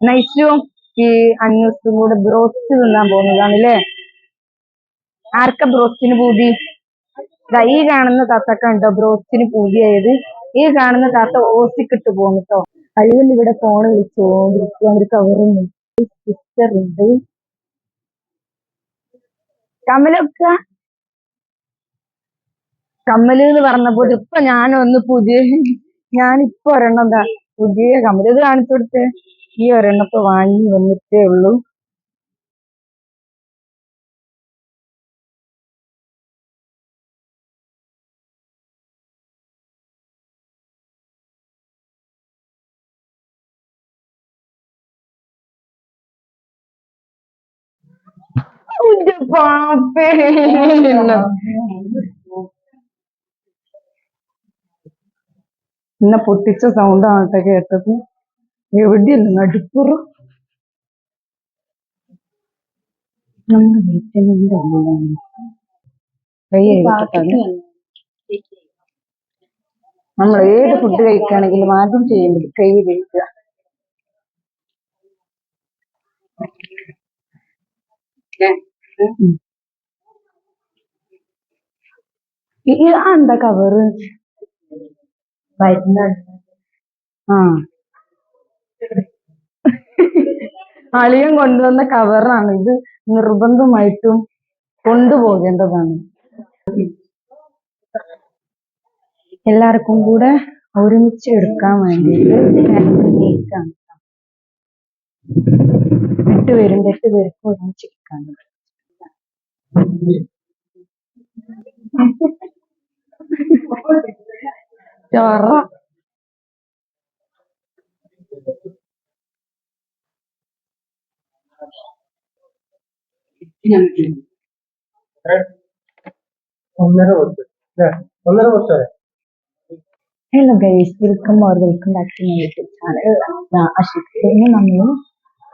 നൈസു? ഈ കൂടെ ബ്രോസ്റ്റ് തിന്നാൻ പോകുന്നതാണ് അല്ലേ ആർക്ക ബ്രോസ്റ്റിന് പൂതി? ഈ കാണുന്ന തത്തൊക്കെ ഉണ്ടോ ബ്രോസ്റ്റിന് പൂതിയായത്? ഈ കാണുന്ന താത്ത ഓസിക്കിട്ട് പോന്നിട്ടോ കഴിവിൽ ഇവിടെ ഫോൺ വിളിച്ചോണ്ടിരിക്കുക ഒരു കവറുണ്ട് സിസ്റ്റർ ഉണ്ട്. കമലൊക്കെ? കമ്മൽ എന്ന് പറഞ്ഞപ്പോ ഇപ്പൊ ഞാനൊന്ന് പുതിയ ഞാനിപ്പൊ ഒരെണ്ണം എന്താ പുതിയ കമ്മൽ. ഇത് കാണിച്ചു കൊടുത്തേ. ഈ ഒരെണ്ണപ്പൊ വാങ്ങി വന്നിട്ടേ ഉള്ളൂ. പാപ്പേ. ഇന്നെ പൊട്ടിച്ച സൗണ്ടാണ് കേട്ടോ കേട്ടത്. എവിടെയല്ല നടുപ്പുറ? നമ്മുടെ വീട്ടിലിന്റെ ഉള്ളിലാണ് കൈ നമ്മൾ ഏത് ഫുഡ് കഴിക്കുകയാണെങ്കിലും ആദ്യം ചെയ്യുന്നത് കൈ കഴുകുക. ഉം. ഈ- ഈ- ആ എന്താ കവറ് ആ. അളിയൻ കൊണ്ടുവന്ന കവറാണ് ഇത് നിർബന്ധമായിട്ടും കൊണ്ടുപോകേണ്ടതാണ്. എല്ലാവർക്കും കൂടെ ഒരുമിച്ച് എടുക്കാൻ വേണ്ടിയിട്ട് പേരും എട്ട് പേർക്ക് ഒരുമിച്ച് ഒന്നര വർഷം. ഒന്നര വർഷമായി hello guys welcome or welcome back to my YouTube channel അഷിത്തിന് നമ്മൾ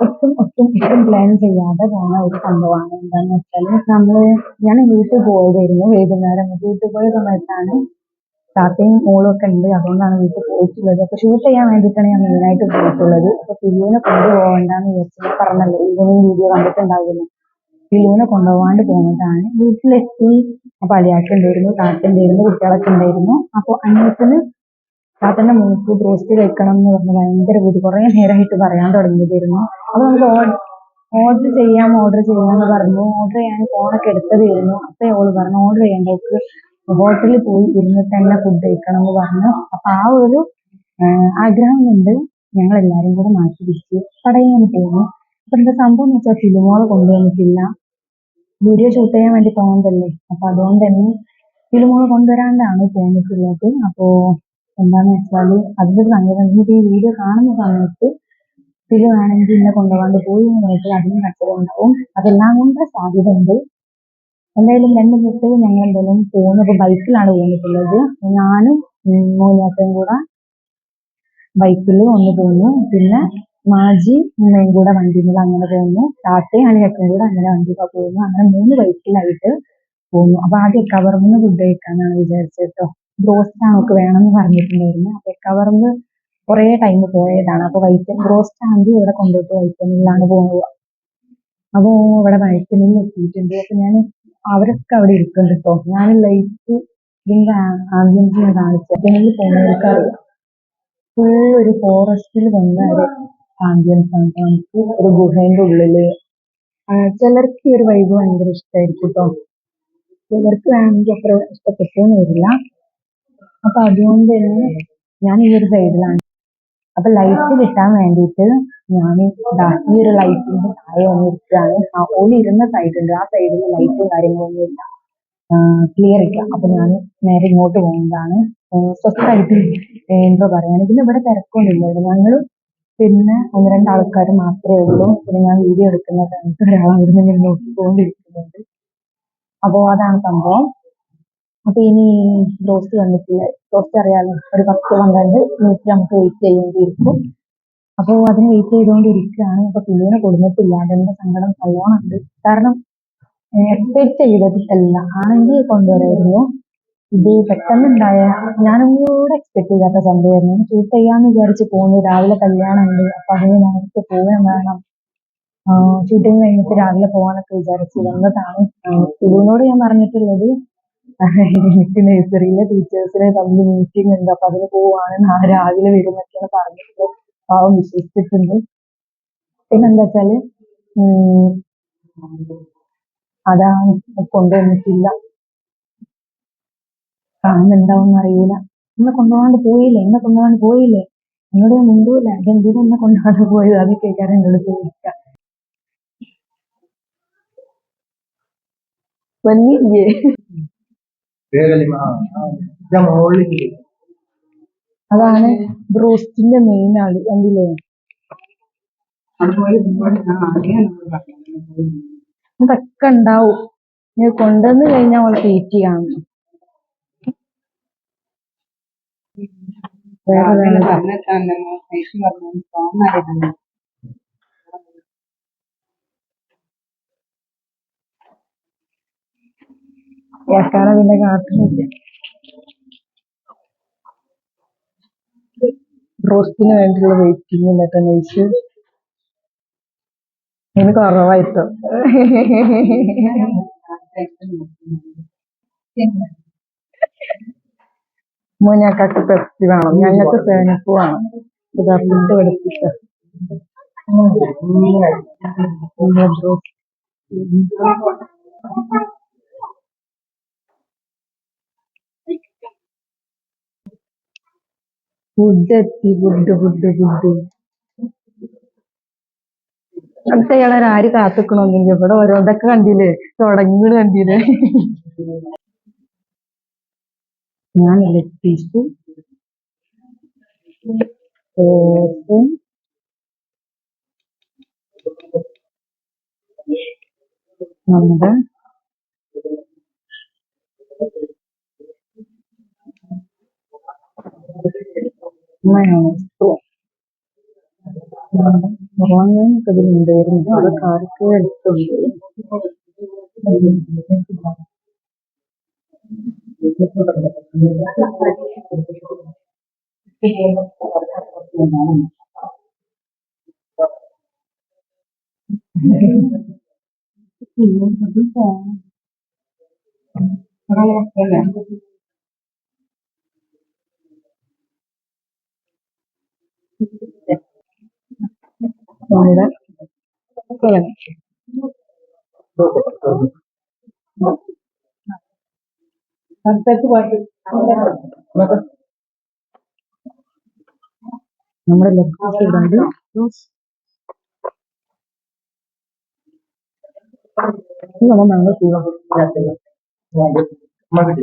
ഒട്ടും ഒട്ടും ഒട്ടും പ്ലാൻ ചെയ്യാതെ പോകുന്ന ഒരു സംഭവമാണ്. എന്താണെന്ന് വെച്ചാൽ നമ്മൾ ഞാൻ വീട്ടിൽ പോയതായിരുന്നു വൈകുന്നേരം വീട്ടിൽ പോയ സമയത്താണ് താത്തയും മോളും ഒക്കെ ഉണ്ട്. അതുകൊണ്ടാണ് വീട്ടിൽ പോയിട്ടുള്ളത്. അപ്പൊ ഷൂട്ട് ചെയ്യാൻ വേണ്ടിയിട്ടാണ് ഞാൻ മെയിനായിട്ട് പോയിട്ടുള്ളത്. അപ്പൊ ഫിലിമിനെ കൊണ്ടുപോകണ്ടെന്ന് വിചാരിച്ചു പറഞ്ഞല്ലോ ഈവനിങ് വീഡിയോ കണ്ടിട്ടുണ്ടാവില്ല. ഫിലിമിനെ കൊണ്ടുപോകാണ്ട് പോകുന്നതാണ്. വീട്ടിലെത്തി. അപ്പൊ അളിയാക്കി ഉണ്ടായിരുന്നു താത്ത ഉണ്ടായിരുന്നു കുട്ടികളൊക്കെ ഉണ്ടായിരുന്നു. അപ്പൊ അനിയത്തിന് താത്തന്റെ മൂക്ക് ബ്രോസ്റ്റ് കഴിക്കണം എന്ന് പറഞ്ഞ് ഭയങ്കര ബുദ്ധി. കുറേ നേരമായിട്ട് പറയാൻ തുടങ്ങിയതായിരുന്നു. അപ്പൊ നമുക്ക് ഓർഡർ ചെയ്യാം ഓർഡർ ചെയ്യാന്ന് പറഞ്ഞു. ഓർഡർ ചെയ്യാൻ ഫോണൊക്കെ എടുത്തതായിരുന്നു. അപ്പൊ ഓൾ പറഞ്ഞു ഓർഡർ ചെയ്യേണ്ടവർക്ക് ഹോട്ടലിൽ പോയി ഇരുന്നിട്ട് തന്നെ ഫുഡ് കഴിക്കണം എന്ന് പറഞ്ഞു. അപ്പൊ ആ ഒരു ആഗ്രഹം കൊണ്ട് ഞങ്ങൾ എല്ലാരും കൂടെ മാറ്റി പിടിച്ച് കടയിൽ പോകുന്നു അപ്പൊ എന്താ സംഭവം എന്ന് വെച്ചാൽ ഫിലിമോളെ കൊണ്ടുവന്നിട്ടില്ല. വീഡിയോ ഷൂട്ട് ചെയ്യാൻ വേണ്ടി പോകുന്നതല്ലേ അപ്പൊ അതുകൊണ്ട് തന്നെ ഫിലിമുകൾ കൊണ്ടുവരാണ്ടാണ് തോന്നിയിട്ടുള്ളത് അപ്പോ എന്താന്ന് വെച്ചാൽ അതിന്റെ സങ്കടം ഈ വീഡിയോ കാണുന്ന സമയത്ത് ഫിലിം ആണെങ്കിൽ ഇന്നെ കൊണ്ടുപോകാണ്ട് പോയി എന്ന് പറഞ്ഞിട്ട് അതിന് കച്ചവടം ഉണ്ടാവും. അതെല്ലാം കൊണ്ട് സാധ്യത ഉണ്ട്. എന്തായാലും രണ്ട് ദിവസത്തേക്ക് ഞങ്ങൾ എന്തായാലും പോകുന്നത് ഇപ്പൊ ബൈക്കിലാണ് പോന്നിട്ടുള്ളത് ഞാനും മോനിയാത്തയും കൂടെ ബൈക്കിൽ ഒന്ന് പോന്നു പിന്നെ മാജി ഉമ്മയും കൂടെ വണ്ടിയിൽ അങ്ങനെ പോകുന്നു. താത്തയും അണിയക്കും കൂടെ അങ്ങനെ വണ്ടിയിൽ പോകുന്നു അങ്ങനെ മൂന്ന് ബൈക്കിലായിട്ട് പോകുന്നു. അപ്പൊ ആദ്യം കവർന്ന് ഫുഡ് കഴിക്കാന്നാണ് വിചാരിച്ചത് കേട്ടോ ബ്രോസ്റ്റ് ആണ് ഒക്കെ വേണമെന്ന് പറഞ്ഞിട്ടുണ്ടായിരുന്നു. അപ്പൊ കവർന്ന് കുറെ ടൈം പോയതാണ്. അപ്പൊ വൈറ്റ് ബ്രോസ്റ്റ് ആണെങ്കിൽ ഇവിടെ കൊണ്ടുപോയിട്ട് വൈറ്റമിനിലാണ് പോകുന്നത്. അപ്പൊ ഇവിടെ വൈറ്റമിനിൽ എത്തിയിട്ടുണ്ട്. അപ്പൊ ഞാൻ അവരൊക്കെ അവിടെ ഇരിക്കുന്നുണ്ട് കേട്ടോ ഞാൻ ലൈറ്റ് ഇതിന്റെ ആംബിയൻസ് ഞാൻ കാണിച്ചു വൈറ്റമിനിൽ പോകുന്നവർക്ക് അറിയാം ഫുൾ ഒരു ഫോറസ്റ്റിൽ വന്ന ഒരു ആംബിയൻസ് ആണ്. നമുക്ക് ഒരു ഗുഹേന്റെ ഉള്ളിൽ ചിലർക്ക് ഈ ഒരു വൈബ് ഭയങ്കര ഇഷ്ടമായിരിക്കും കേട്ടോ ചിലർക്ക് വേണമെങ്കിൽ അത്ര ഇഷ്ടപ്പെട്ടു വരില്ല. അപ്പൊ അതുകൊണ്ട് തന്നെ ഞാൻ ഈ ഒരു സൈഡിലാണ് അപ്പൊ ലൈറ്റ് കിട്ടാൻ വേണ്ടിയിട്ട് ഞാൻ ഈ ഒരു ലൈറ്റിന്റെ താഴെ വന്നിരിക്കുകയാണ് ആ ഓൽ ഇരുന്ന സൈഡ് ഉണ്ട്. ആ സൈഡിൽ ലൈറ്റും കാര്യങ്ങളൊന്നും ഇല്ല. ക്ലിയർ ഇല്ല. അപ്പൊ ഞാൻ നേരെ ഇങ്ങോട്ട് പോകുന്നതാണ്. സ്വസ്ഥായിട്ട് എന്തോ പിന്നെ ഇവിടെ തിരക്കൊന്നുമില്ല. ഞങ്ങൾ പിന്നെ ഒന്ന് രണ്ട് ആൾക്കാർ മാത്രമേ ഉള്ളൂ. പിന്നെ ഞാൻ വീഡിയോ എടുക്കുന്ന സമയത്ത് ഒരാൾ അവിടുന്ന് ഇങ്ങനെ നോക്കിക്കൊണ്ടിരിക്കുന്നുണ്ട്. അപ്പോ അതാണ് സംഭവം. അപ്പൊ ഇനി ബ്രോസ്റ്റ് വന്നിട്ടില്ല. ബ്രോസ്റ്റ് അറിയാലോ ഒരു പത്ത് പന്ത്രണ്ട് മിനിറ്റ് നമുക്ക് വെയിറ്റ് ചെയ്യേണ്ടിയിരിക്കും. അപ്പോൾ അതിന് വെയിറ്റ് ചെയ്തുകൊണ്ടിരിക്കുകയാണ്. അപ്പൊ പിള്ളേനെ കൊടുത്തിട്ടില്ല അതിന്റെ സങ്കടം നല്ലോണമുണ്ട്. കാരണം എക്സ്പെക്ട് ചെയ്തിട്ടല്ല. ആണെങ്കിൽ കൊണ്ടുവരായിരുന്നു. ഇത് പെട്ടെന്നുണ്ടായ ഞാനും കൂടെ എക്സ്പെക്ട് ചെയ്യാത്ത സംഭവമായിരുന്നു ഷൂട്ട് ചെയ്യാന്ന് വിചാരിച്ച് പോകുന്നു. രാവിലെ കല്യാണം ഉണ്ട് അപ്പൊ അതിന് നേരത്തെ പോകാൻ വേണം. ഷൂട്ടിങ് കഴിഞ്ഞിട്ട് രാവിലെ പോകാനൊക്കെ വിചാരിച്ചു എന്നതാണ് ഇതിനോട് ഞാൻ പറഞ്ഞിട്ടുള്ളത് എനിക്ക് നഴ്സറിയിലെ ടീച്ചേഴ്സിനെ തമ്മിൽ മീറ്റിംഗ് ഉണ്ട്. അപ്പൊ അതിന് പോവാണ് നാളെ രാവിലെ വരുന്നൊക്കെയാണ് പറഞ്ഞിട്ട് പാവം വിശ്വസിച്ചിട്ടുണ്ട്. പിന്നെന്താ വെച്ചാൽ അതാ കൊണ്ടുവന്നിട്ടില്ല. കാണുന്നുണ്ടാവും അറിയില്ല എന്നെ കൊണ്ടുപോകാണ്ട് പോയില്ലേ? എന്നെ കൊണ്ടുപോകാണ്ട് പോയില്ലേ? എന്നോട് ഞാൻ മുണ്ടൂല എന്തിനാ എന്നെ കൊണ്ടുപോകാണ്ട് പോയത്. അത് കേൾക്കാൻ എന്നോട് ചോദിക്കാം. മുകളിൽ അതാണ് ബ്രൂസ്റ്റിന്റെ മെയിൻ ആൾ. കണ്ടില്ലേ? ഇതൊക്കെ ഉണ്ടാവും. നീ കൊണ്ടുവന്ന് കഴിഞ്ഞാൽ അവൾ തീറ്റി ചെയ്യാണ്. വേറെ ഇറക്കാനെ പിന്നെ കാട്ടുന്നില്ല. റോസ്റ്റിന് വേണ്ടിയുള്ള വെയിറ്റിംഗ് എന്നിട്ട് നൈസ് ഇതിന് കുറവായിട്ടോ? മോഞ്ഞാക്കാക്ക് പെപ്സി വേണം. ഞങ്ങൾക്ക് സേനപ്പ് വേണം. ഇത് ഫുഡ് പഠിപ്പിച്ച ഫുഡ് എത്തി ബുദ്ധ ബുദ്ധ ഫുഡ് അടുത്ത ഇയാളെ ആര് കാത്തുക്കണമെന്നില്ല ഇവിടെ ഓരോന്നൊക്കെ കണ്ടില്ലേ? തുടങ്ങി കണ്ടില്ലേ? ഞാൻ ലെഗ് പീസ് നമ്മുടെ മയോണൈസും ഉറങ്ങാനൊക്കെ ഇതിലുണ്ടായിരുന്നു അത് കാർക്ക് എടുത്തുണ്ട് നമ്മുടെ കിഴങ്ങ് നമ്മുടെ ലെഗ് ഈ നമ്മൾ മാങ്ങ ചെയ്യാം മതി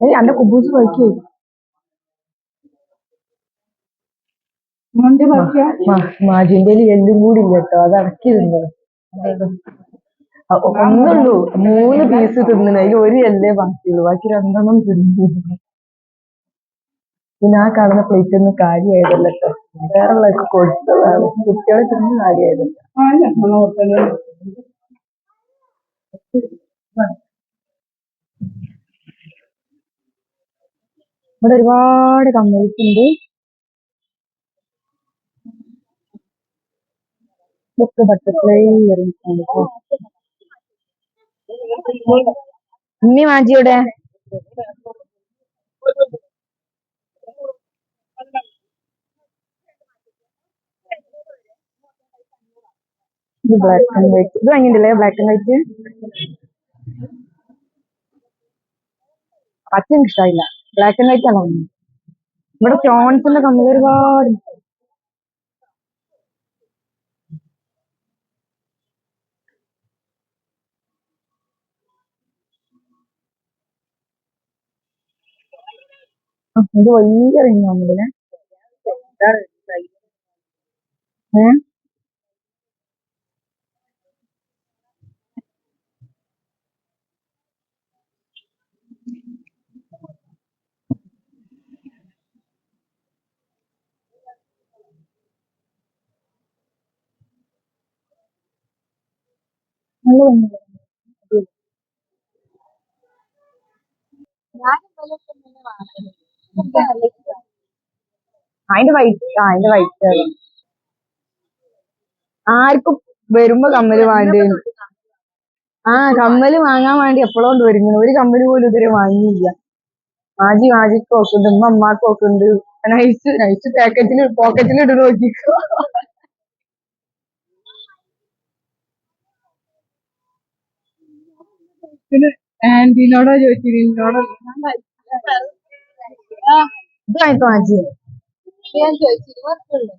ഏയ് അന്റെ കുബൂസ് കഴിക്കേ മാജിന്റെ എല്ലും കൂടി ഇല്ല കേട്ടോ. അത് അടക്കി തിന്നു ഒന്നുള്ളൂ. മൂന്ന് പീസ് തിന്നണ അതിൽ ഒരു എല്ലേ ബാക്കിയുള്ളൂ. ബാക്കി രണ്ടെണ്ണം തിന്നു. പിന്നെ ആ കാണുന്ന പ്ലേറ്റ് ഒന്നും കാര്യമായതല്ല കേട്ടോ. വേറെ ഉള്ളതൊക്കെ കൊടുത്തതാണ്. കുട്ടികളെ തിന്നു കാര്യമായതല്ല ആ ഇല്ല നമ്മൾ ഹോട്ടലിൽ ഇവിടെ ഒരുപാട് കമ്മൽസ് ഉണ്ട്. ഇതൊക്കെ ബട്ടർഫ്ലൈ ഇയറിംഗ്സ് ആണ് ഉമ്മി മാജിയുടെ ഇത് ബ്ലാക്ക് ആൻഡ് വൈറ്റ് ഇത് വാങ്ങിയിട്ടില്ലേ? ബ്ലാക്ക് ആൻഡ് വൈറ്റ് പച്ച ഇഷ്ടമായില്ല ബ്ലാക്ക് ആൻഡ് വൈറ്റ് ആണ്? ഇവിടെ സ്റ്റോൺസിന്റെ കമ്മൽ ഒരുപാട് ഇത് വലിയ റിങ് കമ്മലിനെ ഏഹ് നല്ല ഭംഗിയുണ്ട് അതിന്റെ വൈറ്റ് ആ അതിന്റെ വൈറ്റ്. ആർക്കും വരുമ്പോ കമ്മൽ വേണ്ടി. ആ കമ്മൽ വാങ്ങാൻ വേണ്ടി എപ്പോഴും കൊണ്ട് ഒരുങ്ങണം. ഒരു കമ്മൽ പോലും ഇതുവരെ വാങ്ങിയില്ല. മാജി മാജിക്ക് നോക്കുന്നുണ്ട് ഉമ്മ അമ്മാക്ക് നോക്കുന്നുണ്ട് നൈസ് നൈസ് പാക്കറ്റിൽ പോക്കറ്റിൽ ഇട്ട് നോക്കിക്കോ. പിന്നെ ആന്റീനോടാ ചോദിച്ചത് എന്നോട് ഇത് വാങ്ങിക്കോ മാജി ഞാൻ ചോദിച്ചിരുന്നു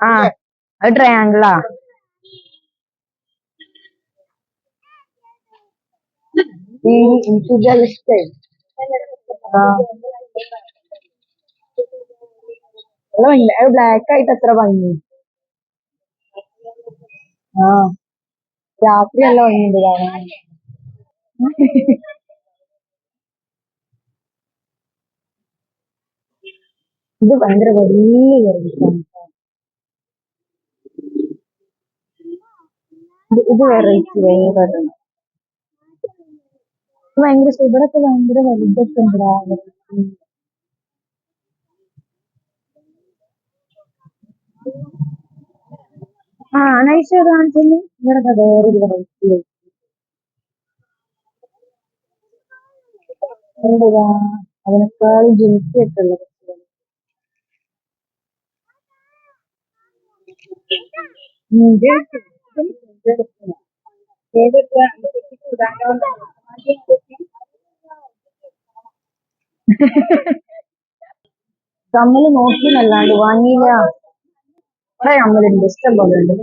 ആ. അത് ട്രയാങ്കിളാ ഈ എനിക്ക് അത് ബ്ലാക്ക് ആയിട്ട് എത്ര ഭംഗി. ആ. രാത്രി നല്ല ഭംഗിയുണ്ട് കാണാൻ. ഇത് ഭയങ്കര വലിയ ഇയറിംഗ്സാണ് ഇത് വെറൈറ്റി വേറെ ഭയങ്കര ഇവിടെ ഭയങ്കര വലുതൊക്കെ ഉണ്ടെടാ ആ നൈസ് ഏത് കാണിച്ചത് ഇവിടെ ഒരു വെറൈറ്റി എന്താ അതിനേക്കാളും ജനിക്കൊക്കെ ഉള്ളത്. കമ്മൽ നോക്കി നല്ലാണ്ട് വാങ്ങിയില്ല. കുറെ കമ്മലുണ്ട് ഇഷ്ടം പോലെ ഉണ്ട്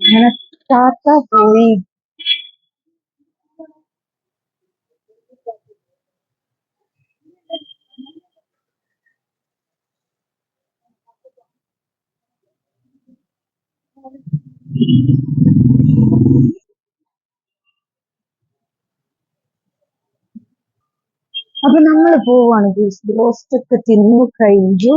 അങ്ങനെ താത്ത പോയി അപ്പൊ നമ്മൾ പോവാണ്. റോസ്റ്റ് ഒക്കെ തിന്നു കഴിഞ്ഞു.